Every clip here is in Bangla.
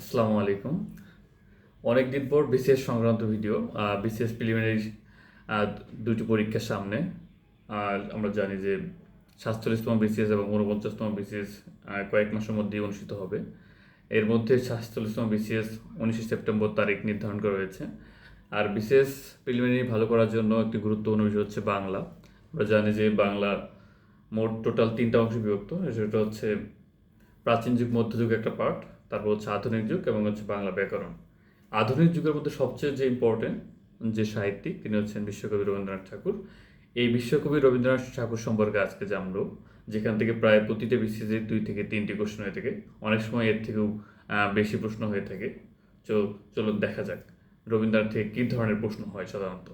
আসসালামু আলাইকুম। অনেক দিন পর বিসিএস সংক্রান্ত ভিডিও বিসিএস প্রিলিমিনারি দুটি পরীক্ষার সামনে। আর আমরা জানি যে সাতচল্লিশতম বিসিএস এবং ঊনপঞ্চাশতম বিসিএস কয়েক মাসের মধ্যেই অনুষ্ঠিত হবে। এর মধ্যে সাতচল্লিশতম বিসিএস উনিশে সেপ্টেম্বর তারিখ নির্ধারণ করা হয়েছে। আর বিসিএস প্রিলিমিনারি ভালো করার জন্য একটি গুরুত্বপূর্ণ বিষয় হচ্ছে বাংলা। আমরা জানি যে বাংলা মোট টোটাল তিনটা অংশে বিভক্ত, সেটা হচ্ছে প্রাচীন যুগ, মধ্যযুগ, একটা পার্ট তারপর হচ্ছে আধুনিক যুগ এবং হচ্ছে বাংলা ব্যাকরণ। আধুনিক যুগের মধ্যে সবচেয়ে যে ইম্পর্টেন্ট যে সাহিত্যিক তিনি হচ্ছেন বিশ্বকবি রবীন্দ্রনাথ ঠাকুর। এই বিশ্বকবি রবীন্দ্রনাথ ঠাকুর সম্পর্কে আজকে জানব যেখান থেকে প্রায় প্রতিটা বিসিসে দুই থেকে তিনটি প্রশ্ন হয়ে থাকে। অনেক সময় এর থেকেও বেশি প্রশ্ন হয়ে থাকে। তো চলো দেখা যাক রবীন্দ্রনাথ থেকে কী ধরনের প্রশ্ন হয় সাধারণত?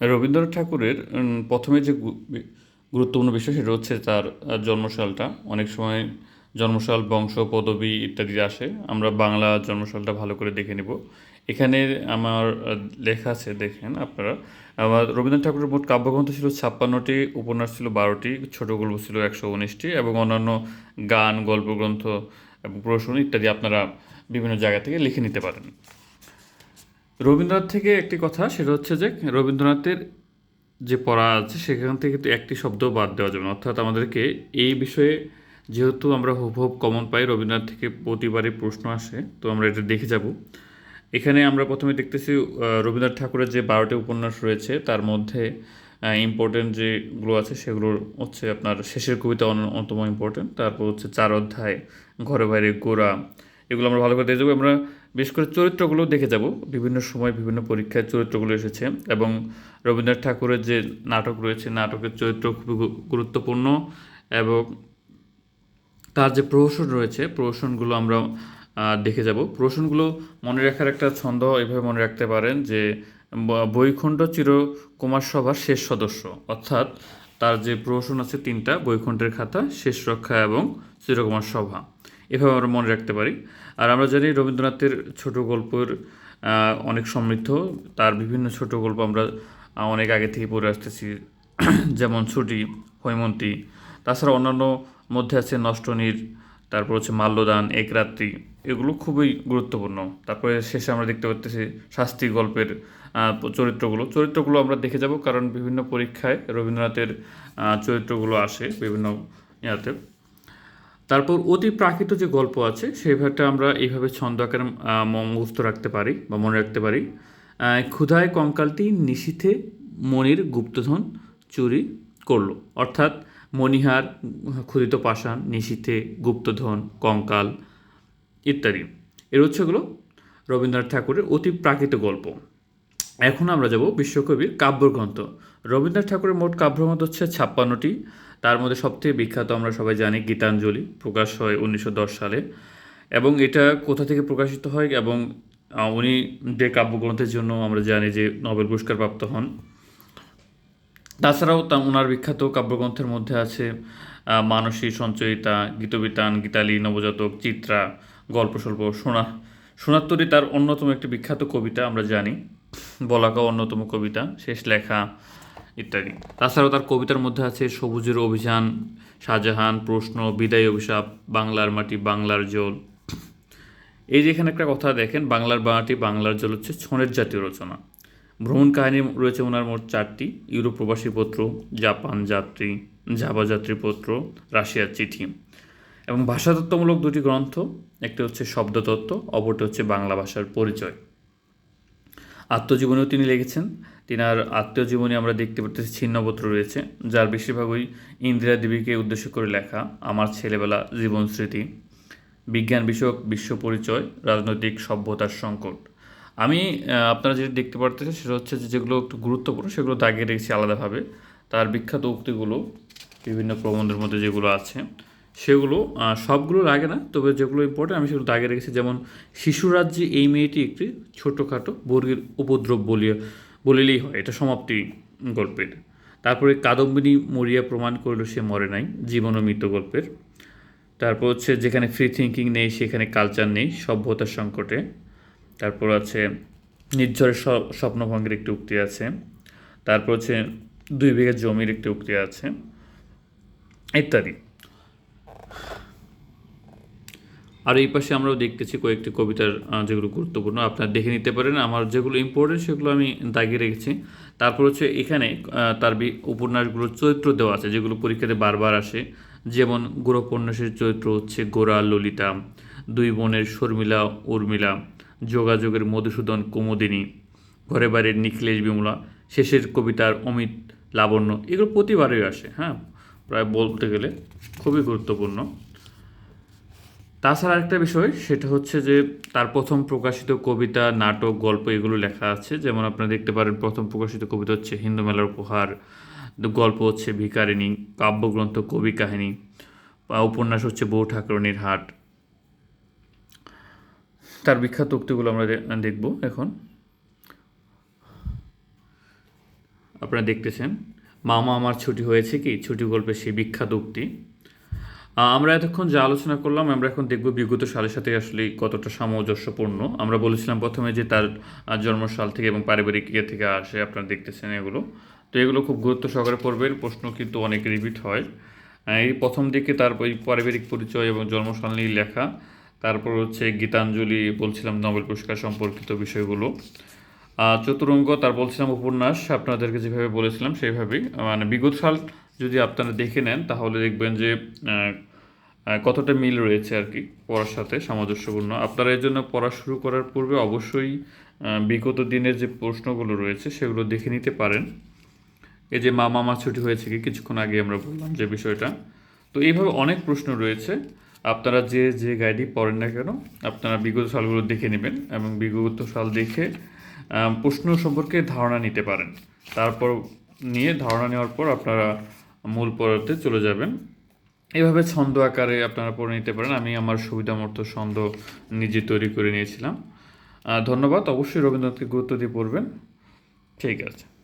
রবীন্দ্রনাথ ঠাকুরের প্রথমে যে গুরুত্বপূর্ণ বিষয় সেটা হচ্ছে তার আহ, জন্মসালটা। অনেক সময় জন্মসাল বংশ, পদবী ইত্যাদি আসে, আমরা বাংলা জন্মসালটা ভালো করে দেখে নিব। এখানে আমার লেখা আছে, দেখেন আপনারা। আমার রবীন্দ্রনাথ ঠাকুরের মোট কাব্যগ্রন্থ ছিল ছাপ্পান্নটি, উপন্যাস ছিল বারোটি, ছোট গল্প ছিল একশো উনিশটি এবং অন্যান্য গান, গল্পগ্রন্থ এবং প্রশ্ন ইত্যাদি আপনারা বিভিন্ন জায়গা থেকে লিখে নিতে পারেন। রবীন্দ্রনাথ থেকে একটি কথা, সেটা হচ্ছে যে রবীন্দ্রনাথের যে পড়া আছে, সেখান থেকে একটি শব্দ বাদ দেওয়া যাবে না। অর্থাৎ আমাদেরকে এই বিষয়ে যেহেতু আমরা হুবহুব কমন পাই, রবীন্দ্রনাথ থেকে প্রতিবারই প্রশ্ন আসে, তো আমরা এটা দেখে যাব। এখানে আমরা প্রথমে দেখতেছি রবীন্দ্রনাথ ঠাকুরের যে বারোটি উপন্যাস রয়েছে, তার মধ্যে ইম্পর্টেন্ট যেগুলো আছে সেগুলো হচ্ছে আপনার শেষের কবিতা অন্য- অন্যতম ইম্পর্টেন্ট তারপর হচ্ছে চার অধ্যায়, ঘরে বাইরে গোড়া, এগুলো আমরা ভালো করে দেখে যাব। আমরা বিশেষ করে চরিত্রগুলো দেখে যাব। বিভিন্ন সময় বিভিন্ন পরীক্ষায় চরিত্রগুলো এসেছে এবং রবীন্দ্রনাথ ঠাকুরের যে নাটক রয়েছে, নাটকের চরিত্র খুবই গুরুত্বপূর্ণ এবং তার যে প্রহসন রয়েছে, প্রহসনগুলো আমরা দেখে যাব। প্রহসনগুলো মনে রাখার একটা ছন্দ এভাবে মনে রাখতে পারেন যে বৈকুণ্ঠ চির কুমার সভার শেষ সদস্য। অর্থাৎ তার যে প্রহসন আছে তিনটা, বৈকুণ্ঠের খাতা, শেষ রক্ষা এবং চিরকুমার সভা। এভাবে আমরা মনে রাখতে পারি। আর আমরা জানি রবীন্দ্রনাথের ছোট গল্পের অনেক সমৃদ্ধ। তার বিভিন্ন ছোট গল্প আমরা অনেক আগে থেকে পড়ে আসতেছি। যেমন ছুটি, হৈমন্তী, তাছাড়া অন্যান্য মধ্যে আছে নষ্টনীর, তারপর হচ্ছে মাল্যদান, এক রাত্রি, এগুলো খুবই গুরুত্বপূর্ণ। তারপরে শেষে আমরা দেখতে পাচ্ছি শাস্তি গল্পের চরিত্রগুলো। চরিত্রগুলো আমরা দেখে যাব কারণ বিভিন্ন পরীক্ষায় রবীন্দ্রনাথের চরিত্রগুলো আসে বিভিন্ন ইয়াতে। তারপর অতি প্রাকৃত যে গল্প আছে ভাগটা আমরা এইভাবে ছন্দ আকারে মুখস্থ রাখতে পারি বা মনে রাখতে পারি। ক্ষুধায় কঙ্কালটি নিশীথে মনির গুপ্তধন চুরি করল। অর্থাৎ মণিহার ক্ষুদিত পাষাণ, নিশীথে, গুপ্তধন, কঙ্কাল ইত্যাদি। এর হচ্ছেগুলো রবীন্দ্রনাথ ঠাকুরের অতি প্রাকৃত গল্প। এখন আমরা যাব বিশ্বকবির কাব্যগ্রন্থ। রবীন্দ্রনাথ ঠাকুরের মোট কাব্যগ্রন্থ হচ্ছে ছাপ্পান্নটি। তার মধ্যে সবথেকে বিখ্যাত আমরা সবাই জানি গীতাঞ্জলি, প্রকাশ হয় উনিশশো দশ সালে। এবং এটা কোথা থেকে প্রকাশিত হয় এবং উনি যে কাব্যগ্রন্থের জন্য আমরা জানি যে নোবেল পুরস্কার প্রাপ্ত হন তাছাড়াও তা ওনার বিখ্যাত কাব্যগ্রন্থের মধ্যে আছে মানসী, সঞ্চয়িতা, গীতবিতান, গীতালি, নবজাতক, চিত্রা, গল্পস্বল্প, সোনা, সোনাত্তরী তার অন্যতম একটি বিখ্যাত কবিতা আমরা জানি বলাকা অন্যতম কবিতা, শেষ লেখা, ইত্যাদি। তাছাড়াও তার কবিতার মধ্যে আছে, সবুজের অভিযান, শাহজাহান, প্রশ্ন, বিদায় অভিশাপ, বাংলার মাটি, বাংলার জল। এই যে এখানে একটা কথা দেখেন, বাংলার বাঙাটি বাংলার জল হচ্ছে ছনের জাতীয় রচনা। ভ্রমণ কাহিনী রয়েছে ওনার মোট চারটি। ইউরোপ প্রবাসী পত্র, জাপান যাত্রী জাভা যাত্রী পত্র, রাশিয়ার চিঠি। এবং ভাষাতত্ত্বমূলক দুটি গ্রন্থ, একটি হচ্ছে শব্দতত্ত্ব, অপরটি হচ্ছে বাংলা ভাষার পরিচয়। আত্মজীবনীও তিনি লিখেছেন। তিনার আত্মজীবনী আমরা দেখতে পাচ্ছি ছিন্নপত্র রয়েছে, যার বেশিরভাগই ইন্দিরা দেবীকে উদ্দেশ্য করে লেখা, আমার ছেলেবেলা জীবন স্মৃতি, বিজ্ঞান বিষয়ক বিশ্ব পরিচয়, রাজনৈতিক সভ্যতার সংকট। আমি আপনারা যেটা দেখতে পারতেছেন সেটা হচ্ছে যে যেগুলো একটু গুরুত্বপূর্ণ সেগুলো দাগিয়ে রেখেছি আলাদাভাবে। তার বিখ্যাত উক্তিগুলো, বিভিন্ন প্রবন্ধের মধ্যে যেগুলো আছে, সেগুলো সবগুলো লাগে না, তবে যেগুলো ইম্পর্টেন্ট আমি সেগুলো দাগিয়ে রেখেছি যেমন, শিশুরাজ্যে এই মেয়েটি একটি ছোটোখাটো বর্গের উপদ্রব বলিয়া, বলিলেই হয়, এটা সমাপ্তি গল্পের। তারপরে কাদম্বিনী মরিয়া প্রমাণ করল সে মরে নাই জীবন ও মৃত গল্পের। তারপর হচ্ছে যেখানে ফ্রি থিঙ্কিং নেই, সেখানে কালচার নেই, সভ্যতার সংকটে। তারপর আছে নির্ঝরের স্বপ্নভঙ্গের একটি উক্তি আছে। তারপর হচ্ছে দুই বিঘা জমির একটি উক্তি আছে। ইত্যাদি। আর এই পাশে আমরাও দেখতেছি কয়েকটি কবিতার যেগুলো গুরুত্বপূর্ণ। আপনারা দেখে নিতে পারেন। আমার যেগুলো ইম্পর্টেন্ট সেগুলো আমি দাগিয়ে রেখেছি। তারপর হচ্ছে এখানে তার উপন্যাসগুলোর চরিত্র দেওয়া আছে, যেগুলো পরীক্ষাতে বারবার আসে। যেমন গোরোপন্যাসের চরিত্র হচ্ছে গোরা, ললিতা, দুই বোনের শর্মিলা, উর্মিলা। যোগাযোগের মধুসূদন কুমুদিনী, ঘরে বাড়ির নিখিলেশ বিমলা, শেষের কবিতার অমিত লাবণ্য, এগুলো প্রতিবারই আসে হ্যাঁ? প্রায় বলতে গেলে খুবই গুরুত্বপূর্ণ। তাছাড়া আরেকটা বিষয়, সেটা হচ্ছে যে তার প্রথম প্রকাশিত কবিতা, নাটক, গল্প এগুলো লেখা আছে। যেমন আপনারা দেখতে পারেন, প্রথম প্রকাশিত কবিতা হচ্ছে হিন্দু মেলার উপহার, গল্প হচ্ছে ভিকারিণী কাব্যগ্রন্থ কবি কাহিনী, বা উপন্যাস হচ্ছে বউ ঠাকুরনির হাট। তার বিখ্যাত উক্তিগুলো আমরা দেখব এখন। আপনারা দেখতেছেন, মামা আমার ছুটি হয়েছে কি? ছুটি গল্পের সেই বিখ্যাত উক্তি। আমরা এতক্ষণ যা আলোচনা করলাম, আমরা এখন দেখব বিগত সালের সাথে আসলে কতটা সামঞ্জস্যপূর্ণ। আমরা বলেছিলাম প্রথমে যে তার জন্মসাল থেকে এবং পারিবারিক ইয়ে থেকে আসে, আপনারা দেখতেছেন এগুলো। তো এগুলো খুব গুরুত্ব সহকারে পড়বেন প্রশ্ন কিন্তু অনেক রিপিট হয়। এই প্রথম দিকে তার পারিবারিক পরিচয় এবং জন্মসাল নিয়ে লেখা তারপর হচ্ছে গীতাঞ্জলি বলছিলাম নোবেল পুরস্কার সম্পর্কিত বিষয়গুলো। চতুরঙ্গ, তার বলছিলাম উপন্যাস, আপনাদেরকে যেভাবে বলেছিলাম সেইভাবেই। মানে বিগত সাল যদি আপনারা দেখে নেন, তাহলে দেখবেন যে কতটা মিল রয়েছে আর কি পড়ার সাথে, সামঞ্জস্যপূর্ণ। আপনারা এর জন্য পড়া শুরু করার পূর্বে অবশ্যই বিগত দিনের যে প্রশ্নগুলো রয়েছে, সেগুলো দেখে নিতে পারেন। এই যে মা, মামা ছুটি হয়েছে কি, কিছুক্ষণ আগে আমরা বললাম যে বিষয়টা। তো এইভাবে অনেক প্রশ্ন রয়েছে। আপনারা যে যে গাইডই পড়েন না কেন, আপনারা বিগত সালগুলো দেখে নেবেন এবং বিগত সাল দেখে প্রশ্ন সম্পর্কে ধারণা নিতে পারেন। তারপর নিয়ে ধারণা নেওয়ার পর আপনারা মূল পড়াতে চলে যাবেন। এভাবে ছন্দ আকারে আপনারা পড়ে নিতে পারেন। আমি আমার সুবিধা মতো ছন্দ নিজে তৈরি করে নিয়েছিলাম। ধন্যবাদ। অবশ্যই রবীন্দ্রনাথকে গুরুত্ব দিয়ে পড়বেন। ঠিক আছে।